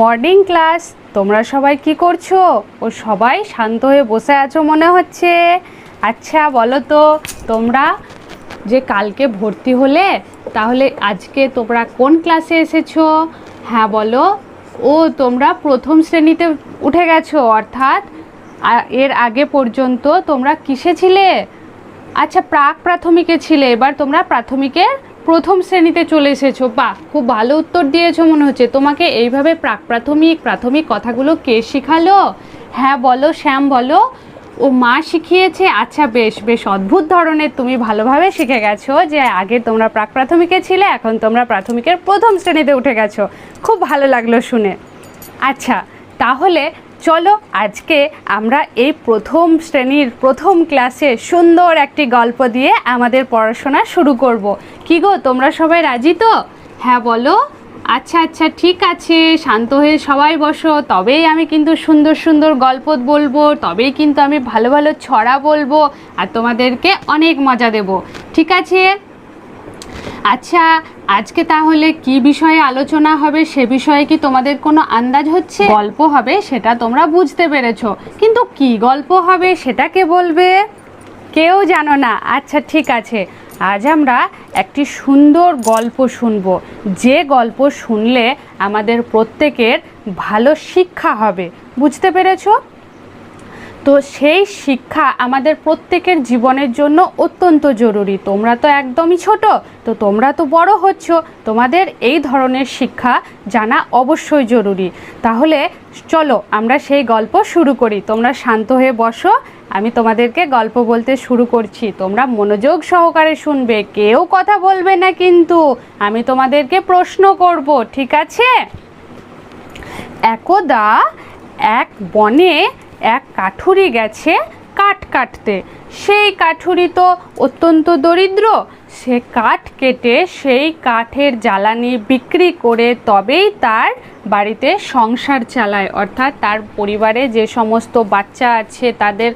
Morning class. তোমরা সবাই কি করছ? ও সবাই শান্ত হয়ে বসে আছো মনে হচ্ছে। আচ্ছা বলো তো, তোমরা যে কালকে ভর্তি হলে, তাহলে আজকে তোমরা কোন ক্লাসে এসেছ? হ্যাঁ বলো। ও, তোমরা প্রথম শ্রেণীতে উঠে গেছো, অর্থাৎ এর আগে পর্যন্ত তোমরা কিসে ছিলে? আচ্ছা প্রাক প্রাথমিকে ছিলে, এবার তোমরা প্রাথমিকের প্রথম শ্রেণীতে চলে এসেছ। বাহ, খুব ভালো উত্তর দিয়েছ মনে হচ্ছে। তোমাকে এইভাবে প্রাক প্রাথমিক প্রাথমিক কথাগুলো কে শেখালো? হ্যাঁ বলো, শ্যাম বলো। ও মা শিখিয়েছে। আচ্ছা বেশ বেশ অদ্ভুত ধরনের তুমি ভালোভাবে শিখে গেছো যে আগে তোমরা প্রাক প্রাথমিকে ছিলে, এখন তোমরা প্রাথমিকের প্রথম শ্রেণীতে উঠে গেছো। খুব ভালো লাগল শুনে। আচ্ছা তাহলে চলো আজকে আমরা এই প্রথম শ্রেণির প্রথম ক্লাসে সুন্দর একটি গল্প দিয়ে আমাদের পড়াশোনা শুরু করব। কি গো, তোমরা সবাই রাজি তো? হ্যাঁ বলো। আচ্ছা আচ্ছা ঠিক আছে, শান্ত হয়ে সবাই বসো। তবেই আমি কিন্তু সুন্দর সুন্দর গল্প বলব, তবেই কিন্তু আমি ভালো ভালো ছড়া বলব, আর তোমাদেরকে অনেক মজা দেব। ঠিক আছে? আচ্ছা আজকে তাহলে কি বিষয়ে আলোচনা হবে? সে বিষয়ে কি তোমাদের কোনো আন্দাজ হচ্ছে? গল্প হবে, সেটা তোমরা বুঝতে পেরেছ। কিন্তু কি গল্প হবে সেটাকে বলবে? কেউ জানো না। আচ্ছা ঠিক আছে। আজ আমরা একটি সুন্দর গল্প শুনব। যে গল্প শুনলে আমাদের প্রত্যেকের ভালো শিক্ষা হবে। বুঝতে পেরেছ? তো সেই শিক্ষা আমাদের প্রত্যেকের জীবনের জন্য অত্যন্ত জরুরি। তোমরা তো একদমই ছোট, তো তোমরা তো বড় হচ্ছ, তোমাদের এই ধরনের শিক্ষা জানা অবশ্যই জরুরি। তাহলে চলো আমরা সেই গল্প শুরু করি। তোমরা শান্ত হয়ে বসো, আমি তোমাদেরকে গল্প বলতে শুরু করছি। তোমরা মনোযোগ সহকারে শুনবে, কেউ কথা বলবে না কিন্তু। আমি তোমাদেরকে প্রশ্ন করব, ঠিক আছে? একদা এক বনে এক কাঠুরি গেছে কাঠ কাটতে। সেই কাঠুরি তো অত্যন্ত দরিদ্র। সে কাঠ কেটে সেই কাঠের জ্বালানি বিক্রি করে তবেই তার বাড়িতে সংসার চালায়, অর্থাৎ তার পরিবারে যে সমস্ত বাচ্চা আছে, তাদের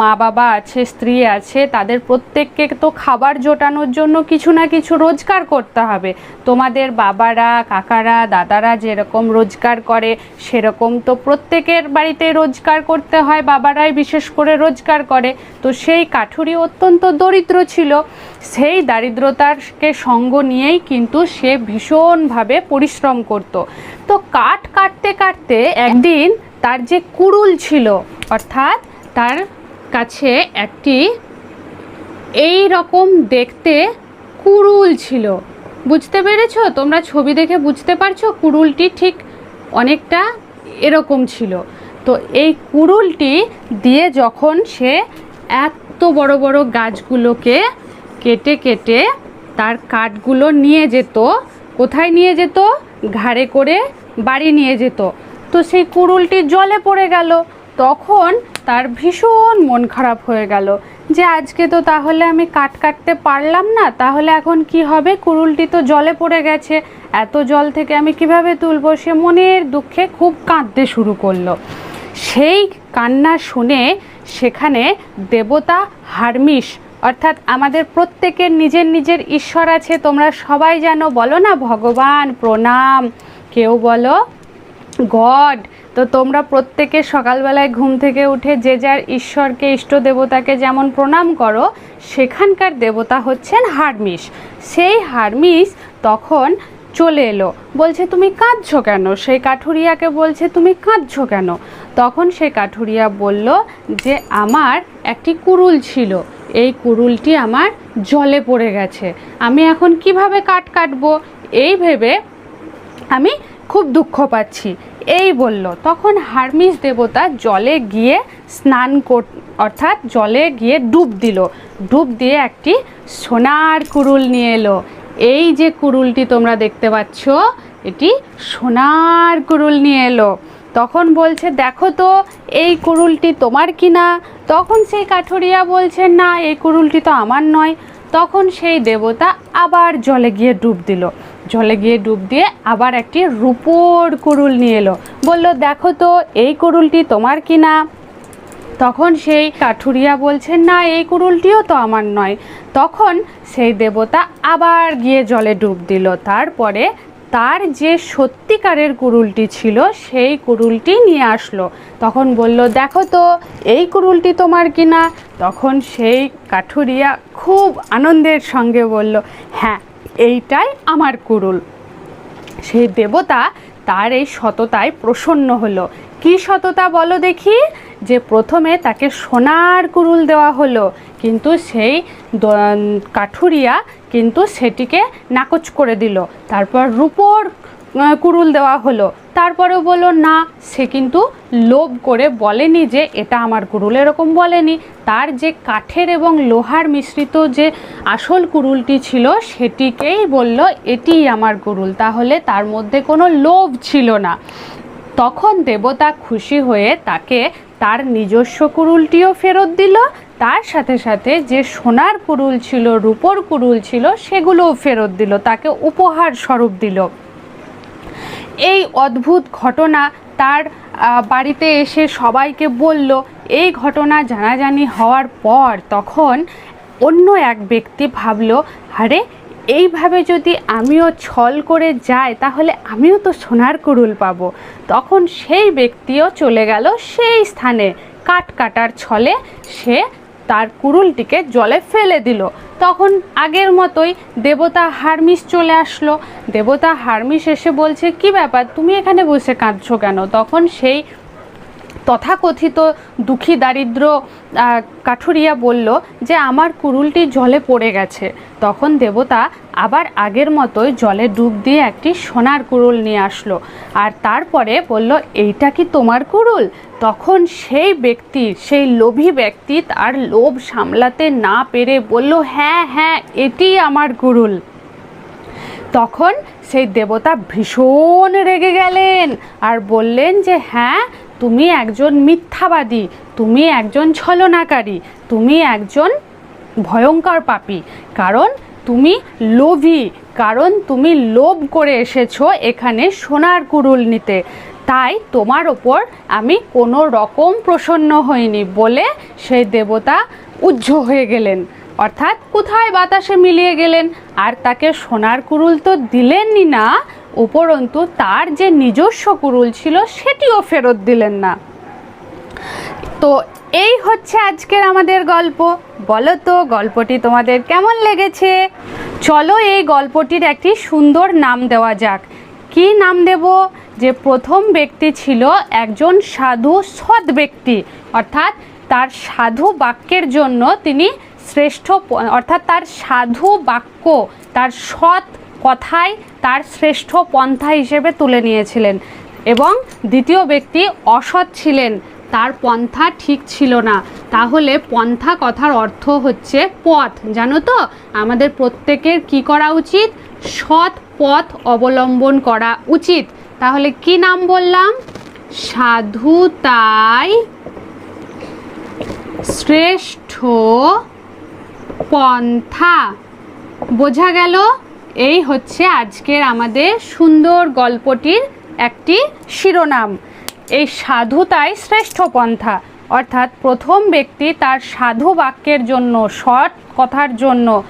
মা বাবা আছে, স্ত্রী আছে, তাদের প্রত্যেককে তো খাবার জোটানোর জন্য কিছু না কিছু রোজগার করতে হবে। তোমাদের বাবারা, কাকারা, দাদারা যেরকম রোজগার করে, সেরকম তো প্রত্যেকের বাড়িতে রোজগার করতে হয়, বাবারাই বিশেষ করে রোজগার করে। তো সেই কাঠুরি অত্যন্ত দরিদ্র ছিল। সেই দারিদ্রতাকে সঙ্গ নিয়েই কিন্তু সে ভীষণভাবে পরিশ্রম করত। তো কাঠ কাটতে কাটতে একদিন তার যে কুড়ুল ছিল, অর্থাৎ তার কাছে একটি এই রকম দেখতে কুড়ুল ছিল। বুঝতে পেরেছ? তোমরা ছবি দেখে বুঝতে পারছ কুড়ুলটি ঠিক অনেকটা এরকম ছিল। তো এই কুড়ুলটি দিয়ে যখন সে এত বড় বড় গাছগুলোকে কেটে কেটে তার কাঠগুলো নিয়ে যেত, কোথায় নিয়ে যেত? ঘাড়ে করে বাড়ি নিয়ে যেত। তো সেই কুড়ুলটি জলে পড়ে গেল। তখন তার ভীষণ মন খারাপ হয়ে গেল যে আজকে তো তাহলে আমি কাট কাটতে পারলাম না, তাহলে এখন কি হবে? কুড়ুলটি তো জলে পড়ে গেছে। এত জল থেকে আমি কীভাবে তুলবো? সে মনের দুঃখে খুব কাঁদতে শুরু করল। সেই কান্না শুনে সেখানে দেবতা হারমিস অর্থাৎ আমাদের প্রত্যেকের নিজের নিজের ঈশ্বর আছে, তোমরা সবাই জানো, বলো না, ভগবান প্রণাম। কেউ বলো, গড, তো তোমরা প্রত্যেকে সকালবেলায় ঘুম থেকে উঠে যে যার ঈশ্বরকে, ইষ্ট দেবতাকে যেমন প্রণাম করো, সেখানকার দেবতা হচ্ছেন হারমিস সেই হারমিস তখন চলে এলো, বলছে, তুমি কাঁদছো কেন? সেই কাঠুরিয়াকে বলছে, তুমি কাঁদছো কেন? তখন সেই কাঠুরিয়া বলল যে, আমার একটি কুড়ুল ছিল, এই কুড়ুলটি আমার জলে পড়ে গেছে, আমি এখন কীভাবে কাঠ কাটবো? এই ভেবে আমি খুব দুঃখ পাচ্ছি। এই বলল। তখন হারমিস দেবতা জলে গিয়ে স্নান কর অর্থাৎ জলে গিয়ে ডুব দিল। ডুব দিয়ে একটি সোনার কুড়ুল নিয়ে এলো। এই যে কুড়ুলটি তোমরা দেখতে পাচ্ছ, এটি সোনার কুড়ুল নিয়ে এলো। তখন বলছে, দেখো তো, এই কুড়ুলটি তোমার কিনা? তখন সেই কাঠুরিয়া বলছে, না, এই কুড়ুলটি তো আমার নয়। তখন সেই দেবতা আবার জলে গিয়ে ডুব দিল। জলে গিয়ে ডুব দিয়ে আবার একটি রূপোর কুড়ুল নিয়ে এলো। বলল, দেখো তো, এই কুড়ুলটি তোমার কি না? তখন সেই কাঠুরিয়া বলছেন না, এই কুড়ুলটিও তো আমার নয়। তখন সেই দেবতা আবার গিয়ে জলে ডুব দিল। তারপরে তার যে সত্যিকারের কুরুলটি ছিল, সেই কুরুলটি নিয়ে আসলো। তখন বলল, দেখো তো, এই কুরুলটি তোমার কিনা তখন সেই কাঠুরিয়া খুব আনন্দের সঙ্গে বলল হ্যাঁ এইটাই আমার কুরুল। সেই দেবতা তার এই সততায় প্রসন্ন হলো। কি সততা বলো দেখি? যে প্রথমে তাকে সোনার কুরুল দেওয়া হলো, কিন্তু সেই কাঠুরিয়া কিন্তু সেটিকে নাকচ করে দিল। তারপর রূপোর কুরুল দেওয়া হলো। তারপরেও বলল, না, সে কিন্তু লোভ করে বলেনি যে এটা আমার কুরুল এরকম বলেনি। তার যে কাঠের এবং লোহার মিশ্রিত যে আসল কুরুলটি ছিল, সেটিকেই বলল এটিই আমার কুরুল তাহলে তার মধ্যে কোনো লোভ ছিল না। তখন দেবতা খুশি হয়ে তাকে তার নিজস্ব কুরুলটিও ফেরত দিল। তার সাথে সাথে যে সোনার কুরুল ছিল, রূপোর কুরুল ছিল, সেগুলোও ফেরত দিল। তাকে উপহার স্বরূপ দিল। এই অদ্ভুত ঘটনা তার বাড়িতে এসে সবাইকে বলল, এই ঘটনা জানাজানি হওয়ার পর তখন অন্য এক ব্যক্তি ভাবল, আরে, এইভাবে যদি আমিও ছল করে যাই, তাহলে আমিও তো সোনার কুরুল পাবো। তখন সেই ব্যক্তিও চলে গেল সেই স্থানে। কাঠ কাটার ছলে সে তার কুরুলটিকে জলে ফেলে দিল। তখন আগের মতোই দেবতা হারমিস চলে আসলো। দেবতা হারমিস এসে বলছে, কি ব্যাপার? তুমি এখানে বসে কাঁদছো কেন? তখন সেই তথাকথিত দুঃখী দারিদ্র কাঠুরিয়া বলল যে, আমার কুরুলটি জলে পড়ে গেছে। তখন দেবতা আবার আগের মতোই জলে ডুব দিয়ে একটি সোনার কুরুল নিয়ে আসলো। আর তারপরে বলল, এইটা কি তোমার কুরুল তখন সেই ব্যক্তি, সেই লোভী ব্যক্তি তার লোভ সামলাতে না পেরে বলল হ্যাঁ হ্যাঁ এটি আমার কুরুল তখন সেই দেবতা ভীষণ রেগে গেলেন আর বললেন যে হ্যাঁ তুমি একজন মিথ্যাবাদী, তুমি একজন ছলনাকারী, তুমি একজন ভয়ঙ্কর পাপী। কারণ তুমি লোভী, কারণ তুমি লোভ করে এসেছ এখানে সোনার কুরুল নিতে। তাই তোমার ওপর আমি কোনো রকম প্রসন্ন হইনি বলে সেই দেবতা উজ্জ হয়ে গেলেন। অর্থাৎ কোথায় বাতাসে মিলিয়ে গেলেন? আর তাকে সোনার কুরুল তো দিলেনই না উপরন্তু তার যে নিজস্ব কুরুল ছিল সেটিও ফেরত দিলেন না। তো এই হচ্ছে আজকের আমাদের গল্প। বলো তো, গল্পটি তোমাদের কেমন লেগেছে? চলো এই গল্পটির একটি সুন্দর নাম দেওয়া যাক। কি নাম দেব? যে প্রথম ব্যক্তি ছিল একজন সাধু সৎ ব্যক্তি। অর্থাৎ তার সাধু বাক্যের জন্য তিনি শ্রেষ্ঠ অর্থাৎ তার সাধু বাক্য, তার সৎ কথাই তার শ্রেষ্ঠ পন্থা হিসেবে তুলে নিয়েছিলেন এবং দ্বিতীয় ব্যক্তি অসৎ ছিলেন। তার পন্থা ঠিক ছিল না। তাহলে পন্থা কথার অর্থ হচ্ছে পথ। জানো তো, আমাদের প্রত্যেকের কি করা উচিত? সৎ পথ অবলম্বন করা উচিত। তাহলে কি নাম বললাম? সাধু তাই শ্রেষ্ঠ পন্থা। বোঝা গেল? এই হচ্ছে আজকের আমাদের সুন্দর গল্পটির একটি শিরোনাম। এই সাধুতাই শ্রেষ্ঠ পন্থা। অর্থাৎ প্রথম ব্যক্তি তার সাধু বাক্যের জন্য, সৎ কথার জন্য,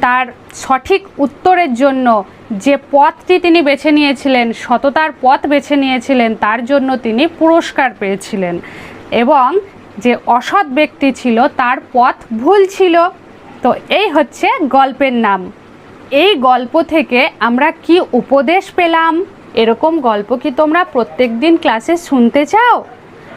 তার সঠিক উত্তরের জন্য যে পথটি তিনি বেছে নিয়েছিলেন, সততার পথ বেছে নিয়েছিলেন, তার জন্য তিনি পুরস্কার পেয়েছিলেন এবং যে অসৎ ব্যক্তি ছিল, তার পথ ভুল ছিল। তো এই হচ্ছে গল্পের নাম। এই গল্প থেকে আমরা কি উপদেশ পেলাম? এরকম গল্প কি তোমরা প্রত্যেক দিন ক্লাসে শুনতে চাও?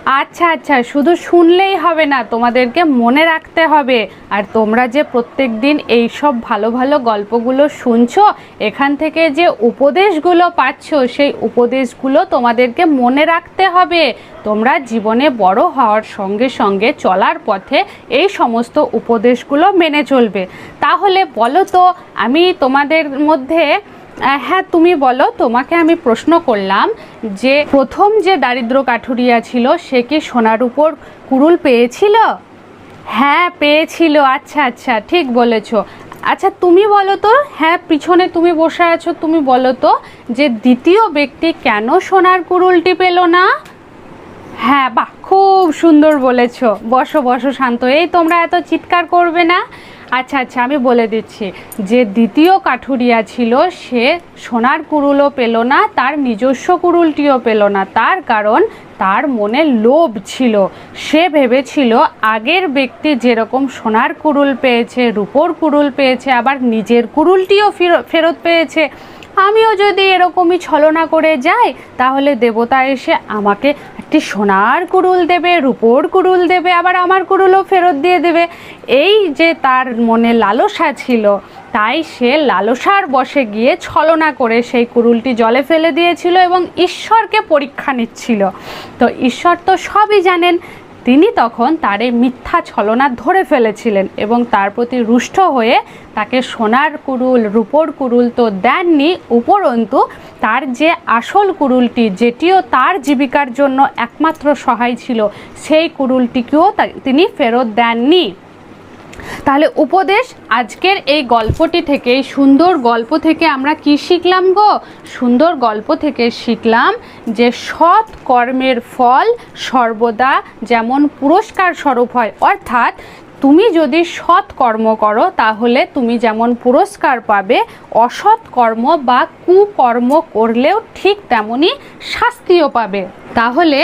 আচ্ছা আচ্ছা শুধু শুনলেই হবে না, তোমাদেরকে মনে রাখতে হবে। আর তোমরা যে প্রত্যেক দিন এই সব ভালো ভালো গল্পগুলো শুনছো, এখান থেকে যে উপদেশগুলো পাচ্ছ, সেই উপদেশগুলো তোমাদেরকে মনে রাখতে হবে। তোমরা জীবনে বড় হওয়ার সঙ্গে সঙ্গে চলার পথে এই সমস্ত উপদেশগুলো মেনে চলবে। তাহলে বলো তো, আমি তোমাদের মধ্যে হ্যাঁ তুমি বলো, তোমাকে আমি প্রশ্ন করলাম যে প্রথম যে দারিদ্র কাঠুরিয়া ছিল, সে কি সোনার উপর কুরুল পেয়েছিল? হ্যাঁ পেয়েছিল। আচ্ছা আচ্ছা ঠিক বলেছ। আচ্ছা তুমি বলো তো হ্যাঁ পিছনে তুমি বসে আছো, তুমি বলো তো যে দ্বিতীয় ব্যক্তি কেন সোনার কুরুলটি পেল না? হ্যাঁ বাহ, খুব সুন্দর বলেছ। বসো বসো, শান্ত। এই তোমরা এত চিৎকার করবে না। আচ্ছা আচ্ছা আমি বলে দিচ্ছি। যে দ্বিতীয় কাঠুরিয়া ছিল, সে সোনার কুরুলও পেল না, তার নিজস্ব কুরুলটিও পেল না। তার কারণ তার মনে লোভ ছিল। সে ভেবেছিল, আগের ব্যক্তি যেরকম সোনার কুরুল পেয়েছে, রূপোর কুরুল পেয়েছে, আবার নিজের কুরুলটিও ফেরত- পেয়েছে। আমিও যদি এরকমই ছলনা করে যাই, তাহলে দেবতা এসে আমাকে একটি সোনার কুড়ুল দেবে, রূপোর কুড়ুল দেবে, আবার আমার কুড়ুলও ফেরত দিয়ে দেবে। এই যে তার মনে লালসা ছিল, তাই সে লালসার বসে গিয়ে ছলনা করে সেই কুড়ুলটি জলে ফেলে দিয়েছিল এবং ঈশ্বরকে পরীক্ষা নিচ্ছিল। তো ঈশ্বর তো সবই জানেন তিনি তখন তার মিথ্যা ছলনা ধরে ফেলেছিলেন এবং তার প্রতি রুষ্ট হয়ে তাকে সোনার কুরুল, রূপোর কুরুল তো দেননি, উপরন্তু তার যে আসল কুরুলটি, যেটিও তার জীবিকার জন্য একমাত্র সহায় ছিল, সেই কুরুলটিকেও তিনি ফেরত দেননি। তাহলে উপদেশ, আজকের এই গল্পটি থেকে সুন্দর গল্প থেকে আমরা কি শিখলাম গো? সুন্দর গল্প থেকে শিখলাম যে সৎ কর্মের ফল সর্বদা যেমন পুরস্কার স্বরূপ হয়। অর্থাৎ তুমি যদি সৎ কর্ম করো, তাহলে তুমি যেমন পুরস্কার পাবে, অসৎ কর্ম বা কুকর্ম করলেও ঠিক তেমনই শাস্তিও পাবে। তাহলে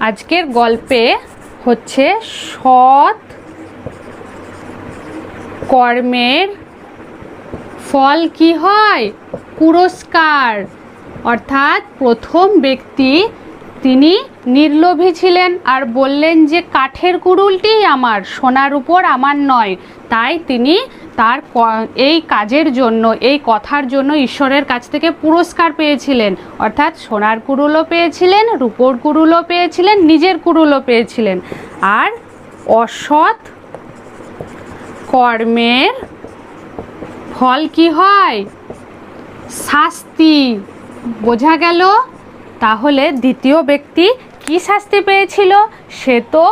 আজকের গল্পে হচ্ছে সৎ কর্মের ফল কি হয়? পুরস্কার। অর্থাৎ প্রথম ব্যক্তি তিনি নির্লোভী ছিলেন আর বললেন যে, কাঠের কুড়ুলটি আমার, সোনার উপর আমার নয়। তাই তিনি তার এই কাজের জন্য, এই কথার জন্য ঈশ্বরের কাছ থেকে পুরস্কার পেয়েছিলেন। অর্থাৎ সোনার কুড়ুলও পেয়েছিলেন, রূপোর কুড়ুলও পেয়েছিলেন, নিজের কুড়ুলও পেয়েছিলেন। আর অসৎ কর্মের ফল কি হয়? শাস্তি। বোঝা গেল? তাহলে দ্বিতীয় ব্যক্তি কি শাস্তি পেয়েছিল? সে তো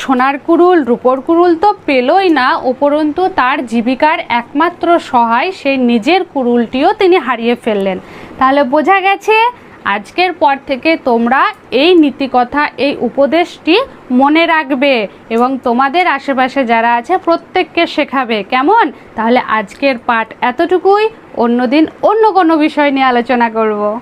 সোনার কুড়ুল রূপোর কুড়ুল তো পেলই না, উপরন্তু তার জীবিকার একমাত্র সহায় সেই নিজের কুড়ুলটিও তিনি হারিয়ে ফেললেন। তাহলে বোঝা গেছে আজকের পর থেকে তোমরা এই নীতিকথা, এই উপদেশটি মনে রাখবে এবং তোমাদের আশেপাশে যারা আছে প্রত্যেককে শেখাবে। কেমন? তাহলে আজকের পাঠ এতটুকুই। অন্যদিন অন্য কোনো বিষয় নিয়ে আলোচনা করব।